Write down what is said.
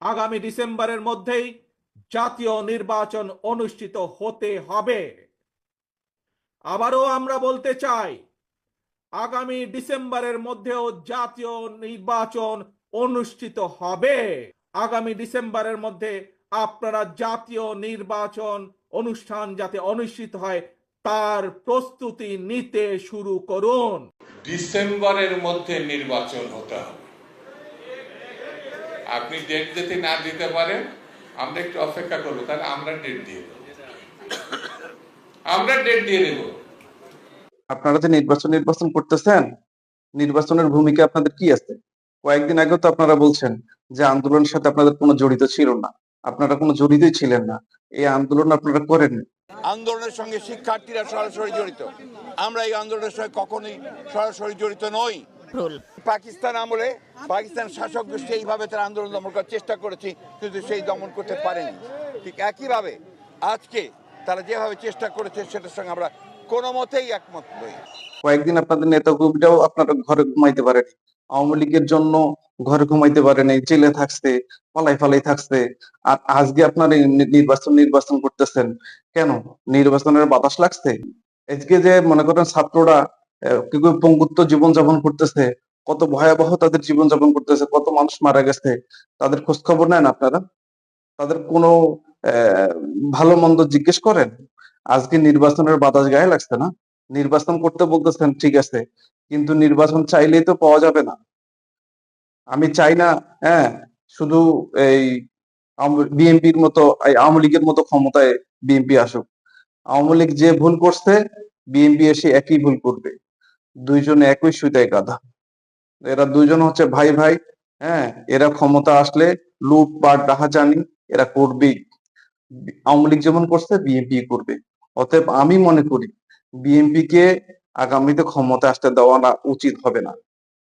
আগামী ডিসেম্বরের মধ্যেই জাতীয় নির্বাচন অনুষ্ঠিত হতে হবে। আবারও আমরা বলতে চাই, আগামী ডিসেম্বরের মধ্যেও জাতীয় নির্বাচন অনুষ্ঠিত হবে। আগামী ডিসেম্বরের মধ্যে আপনারা জাতীয় নির্বাচন অনুষ্ঠান যাতে অনুষ্ঠিত হয়, তার প্রস্তুতি নিতে শুরু করুন। ডিসেম্বরের মধ্যে নির্বাচন হতে হবে। আপনি ডেট যদি না দিতে পারেন আমরা একটু অপেক্ষা করব তাহলে আমরা ডেট দিয়ে দেবো। আমরা ডেট দিয়ে দেবো। আপনারা যে নির্বাচন নির্বাচন করতেছেন নির্বাচনের ভূমিকা আপনাদের কি আছে? কয়েকদিন আগেও তো আপনারা বলছেন যে আন্দোলনের সাথে আপনাদের কোনো জড়িত ছিল না। আপনারা কোনো জড়িতই ছিলেন না। এই আন্দোলন আপনারা করেন আন্দোলনের সঙ্গে শিক্ষার্থীরা সরাসরি জড়িত। আমরা এই আন্দোলনের সঙ্গে কখনোই সরাসরি জড়িত নই। রুল পাকিস্তান আমলে পাকিস্তান শাসক গোষ্ঠী এইভাবে তারা আন্দোলন দমন করার চেষ্টা করেছে কিন্তু সেই দমন করতে পারেনি। ঠিক একইভাবে আজকে তারা যেভাবে চেষ্টা করেছে সেটার সঙ্গে আমরা কোনো মতেই একমত নই। কয়েকদিন আপনাদের নেতা কর্মীরাও আপনারা ঘরে ঘুমাইতে পারেনি। আওয়ামী লীগের জন্য ঘরে ঘুমাইতে পারেনি জেলে থাকছে পালাই পালাই থাকছে। আর আজকে আপনার নির্বাচন নির্বাচন করতেছেন। কেন? নির্বাচনের বাতাস লাগছে। আজকে যে মনে করেন ছাত্ররা কেউ পঙ্গুত্ব জীবন যাপন করতেছে? কত ভয়াবহ তাদের জীবনযাপন করতেছে, কত মানুষ মারা গেছে, তাদের খোঁজ খবর নেন আপনারা? তাদের কোনো ভালো মন্দ জিজ্ঞেস করেন? আজকে নির্বাচনের বাতাস গায়ে লাগছে না? নির্বাচন করতে বলতেছেন, ঠিক আছে, কিন্তু নির্বাচন চাইলেই তো পাওয়া যাবে না। আমি চাই না হ্যাঁ শুধু এই বিএনপির মতো, এই আওয়ামী লীগের মতো ক্ষমতায় বিএনপি আসুক। আওয়ামী লীগ যে ভুল করছে, বিএনপি এসে একই ভুল করবে। দুইজনে একই সুতায় গাধা এরা দুইজন হচ্ছে ভাই ভাই হ্যাঁ এরা ক্ষমতা আসলে লুটপাট ডাহাজানি এরা করবেই আওয়ামী লীগ যেমন করছে, বিএনপি করবে। অতএব আমি মনে করি বিএনপি কে আগামীতে ক্ষমতা আসতে দেওয়া উচিত, হবে না।